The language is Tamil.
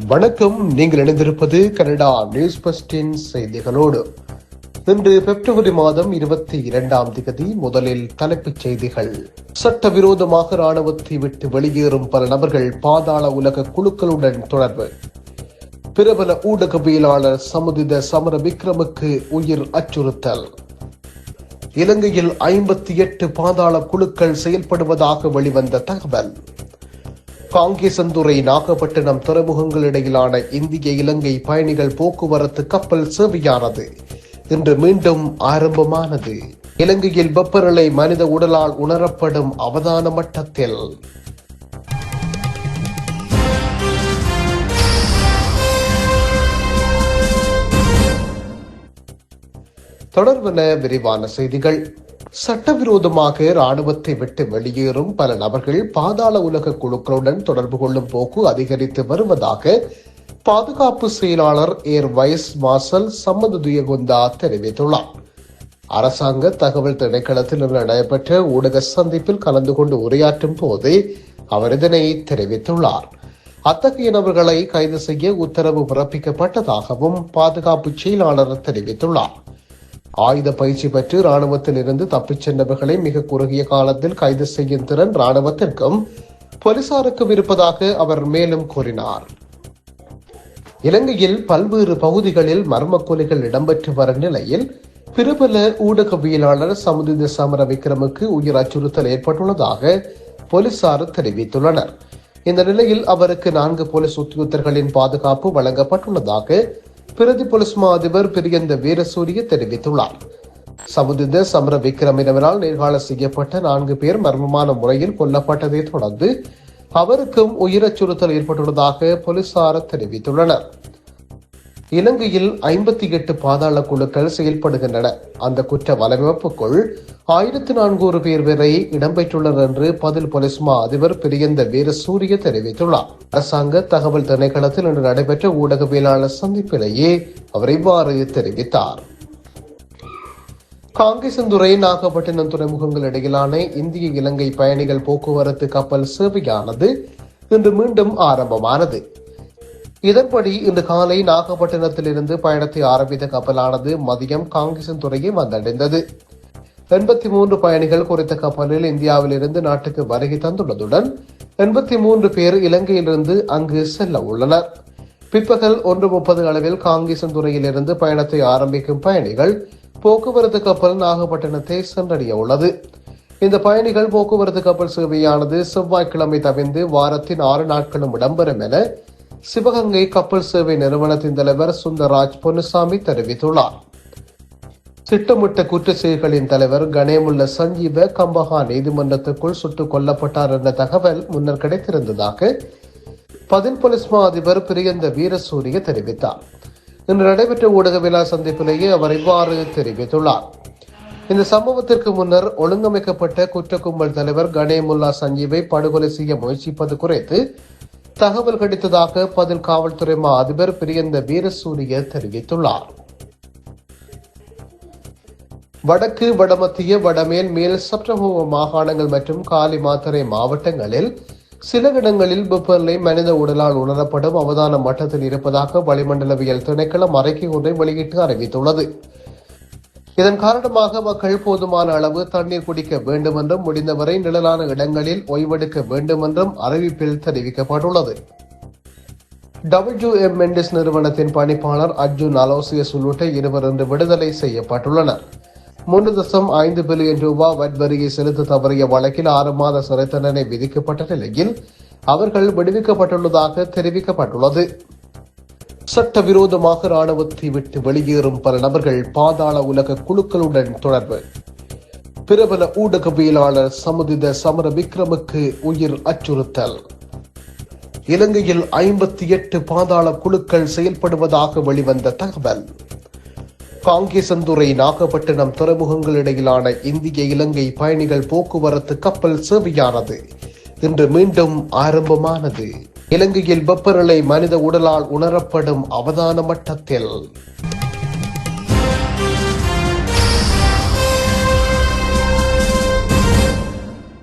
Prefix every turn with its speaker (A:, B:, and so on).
A: வணக்கம். நீங்கள் இணைந்திருப்பது கனடா நியூஸ் பஸ்டின் செய்திகளோடு. இன்று பிப்ரவரி மாதம் இருபத்தி இரண்டாம் திகதி முதலில் தலைப்புச் செய்திகள். சட்டவிரோதமாக ராணுவத்தை விட்டு வெளியேறும் பல நபர்கள் பாதாள உலக குழுக்களுடன் தொடர்பு. பிரபல ஊடகவியலாளர் சமுதித சமர விக்ரமுக்கு உயிர் அச்சுறுத்தல். இலங்கையில் ஐம்பத்தி எட்டு பாதாள குழுக்கள் செயல்படுவதாக வெளிவந்த தகவல். காங்கேசந்துறை நாகப்பட்டினம் துறைமுகங்கள் இடையிலான இந்திய இலங்கை பயணிகள் போக்குவரத்து கப்பல் சேவையானது. இன்று மீண்டும் ஆரம்பமானது. இலங்கையில் வெப்பநிலை மனித உடலால் உணரப்படும் அவதான மட்டத்தில் தொடர்பன விரிவான செய்திகள். சட்டவிரோதமாக ராணுவத்தை விட்டு வெளியேறும் பல நபர்கள் பாதாள உலக குழுக்களுடன் தொடர்பு கொள்ளும் போக்கு அதிகரித்து வருவதாக பாதுகாப்பு செயலாளர் ஏர் வைஸ் மார்ஷல் சம்மது துயகுந்தா தெரிவித்துள்ளார். அரசாங்க தகவல் திணைக்களத்தில் நடைபெற்ற ஊடக சந்திப்பில் கலந்து கொண்டு உரையாற்றும் போதே அவர் இதனை தெரிவித்துள்ளார். அத்தகைய நபர்களை கைது செய்ய உத்தரவு பிறப்பிக்கப்பட்டதாகவும் பாதுகாப்பு செயலாளர் தெரிவித்துள்ளார். ஆயுத பயிற்சி பெற்று ராணுவத்தில் இருந்து தப்பிச் சென்றவர்களை மிக குறுகிய காலத்தில் கைது செய்யும் திறன் ராணுவத்திற்கும் போலீசாருக்கும் இருப்பதாக அவர் மேலும் கூறினார். இலங்கையில் பல்வேறு பகுதிகளில் மர்ம கொலைகள் இடம்பெற்று வரும் நிலையில் பிரபல ஊடகவியலாளர் சமுதித சமர விக்ரமுக்கு உயிர் அச்சுறுத்தல் ஏற்பட்டுள்ளதாக போலீசார் தெரிவித்துள்ளனர். இந்த நிலையில் அவருக்கு நான்கு போலீஸ் உத்தியோகத்தர்களின் பாதுகாப்பு வழங்கப்பட்டுள்ளதாக பிரதி போலீஸ் மா அதிபர் பிரியந்த வீரசூரிய தெரிவித்துள்ளார். சமுதித சமர விக்ரமினவரால் நேர்காண செய்யப்பட்ட நான்கு பேர் மர்மமான முறையில் கொல்லப்பட்டதை தொடர்ந்து அவருக்கும் உயிரச்சுறுத்தல் ஏற்பட்டுள்ளதாக போலீசார் தெரிவித்துள்ளனர். இலங்கையில் ஐம்பத்தி எட்டு பாதாள குழுக்கள் செயல்படுகின்றன. அந்த குற்ற வலையமைப்புக்குள் ஆயிரத்தி நான்கூறு பேர் வரை இடம்பெற்றுள்ளனர் என்று பதில் போலீஸ் மா அதிபர் பிரியந்த வீரசூரிய தெரிவித்துள்ளார். அரசாங்க தகவல் திணைக்களத்தில் இன்று நடைபெற்ற ஊடகவியலாளர் சந்திப்பிலேயே அவர் இவ்வாறு தெரிவித்தார். காங்கேசந்துறை நாகப்பட்டினம் துறைமுகங்கள் இடையிலான இந்திய இலங்கை பயணிகள் போக்குவரத்து கப்பல் சேவையானது இன்று மீண்டும் ஆரம்பமானது. இதன்படி இன்று காலை நாகப்பட்டினத்திலிருந்து பயணத்தை ஆரம்பித்த கப்பலானது மதியம் காங்கேசன்துறையை வந்தடைந்தது. எண்பத்தி மூன்று பயணிகள் குறித்த கப்பலில் இந்தியாவிலிருந்து நாட்டுக்கு வருகை தந்துள்ளதுடன் எண்பத்தி மூன்று பேர் இலங்கையிலிருந்து அங்கு செல்ல உள்ளனர். பிற்பகல் ஒன்று முப்பது அளவில் காங்கேசன்துறையிலிருந்து பயணத்தை ஆரம்பிக்கும் பயணிகள் போக்குவரத்து கப்பல் நாகப்பட்டினத்தை சென்றடைய உள்ளது. இந்த பயணிகள் போக்குவரத்து கப்பல் சேவையானது செவ்வாய்க்கிழமை தவிர்த்து வாரத்தின் ஆறு நாட்களும் இடம்பெறும் என சிவகங்கை கப்பல் சேவை நிறுவனத்தின் தலைவர் சுந்தரராஜ் பொன்னுசாமி தெரிவித்துள்ளார். திட்டமிட்ட குற்ற செயல்களின் தலைவர் கணேமுள்ள சஞ்சீவ கம்பஹா நீதிமன்றத்துக்குள் சுட்டுக் கொல்லப்பட்டார் என்ற தகவல் முன்னர் கிடைத்திருந்ததாக பதில் போலீஸ் மா அதிபர் பிரியந்த வீரசூரிய தெரிவித்தார். இன்று நடைபெற்ற ஊடகவிழா சந்திப்பிலேயே அவர் இவ்வாறு தெரிவித்துள்ளார். இந்த சம்பவத்திற்கு முன்னர் ஒழுங்கமைக்கப்பட்ட குற்ற கும்பல் தலைவர் கணேமுல்லா சஞ்சீவை படுகொலை செய்ய முயற்சிப்பது குறித்து தகவல் கிடைத்ததாக பதில் காவல்துறை மா அதிபர் பிரியந்த வீரசூரிய தெரிவித்துள்ளார். வடக்கு வடமத்திய வடமேல் மேல் சப்ரமோக மாகாணங்கள் மற்றும் காலி மாத்தறை மாவட்டங்களில் சில இடங்களில் வெப்பநிலை மனித உடலால் உணரப்படும் அவதான மட்டத்தில் இருப்பதாக வளிமண்டலவியல் திணைக்களம் அறிக்கை ஒன்றை வெளியிட்டு அறிவித்துள்ளது. இதன் காரணமாக மக்கள் போதுமான அளவு தண்ணீர் குடிக்க வேண்டும் என்றும் முடிந்தவரை நிழலான இடங்களில் ஓய்வெடுக்க வேண்டும் என்றும் அறிவிப்பில் தெரிவிக்கப்பட்டுள்ளது. டபிள்யூ எம் மெண்டிஸ் நிறுவனத்தின் பணிப்பாளர் அர்ஜுன் அலோசியஸ் உள்ளிட்ட இருவர் இன்று விடுதலை செய்யப்பட்டுள்ளனர். மூன்று தசம் ஐந்து பில்லியன் ரூபாய் வட்வரியை செலுத்த தவறிய வழக்கில் ஆறு மாத சிறை தண்டனை விதிக்கப்பட்ட நிலையில் அவர்கள் விடுவிக்கப்பட்டுள்ளதாக தெரிவிக்கப்பட்டுள்ளது. சட்டவிரோதமாக ராணுவத்தை விட்டு வெளியேறும் பல நபர்கள் பாதாள உலக குழுக்களுடன் தொடர்பு. பிரபல ஊடகவியலாளர் சமுதித சமர விக்ரமுக்கு உயிர் அச்சுறுத்தல். இலங்கையில் ஐம்பத்தி எட்டு பாதாள குழுக்கள் செயல்படுவதாக வெளிவந்த தகவல். காங்கேசந்துறை நாகப்பட்டினம் துறைமுகங்கள் இடையிலான இந்திய இலங்கை பயணிகள் போக்குவரத்து கப்பல் சேவையானது. இன்று மீண்டும் ஆரம்பமானது. இலங்கையில் வெப்பநிலை மனித உடலால் உணரப்படும் அவதான மட்டத்தில்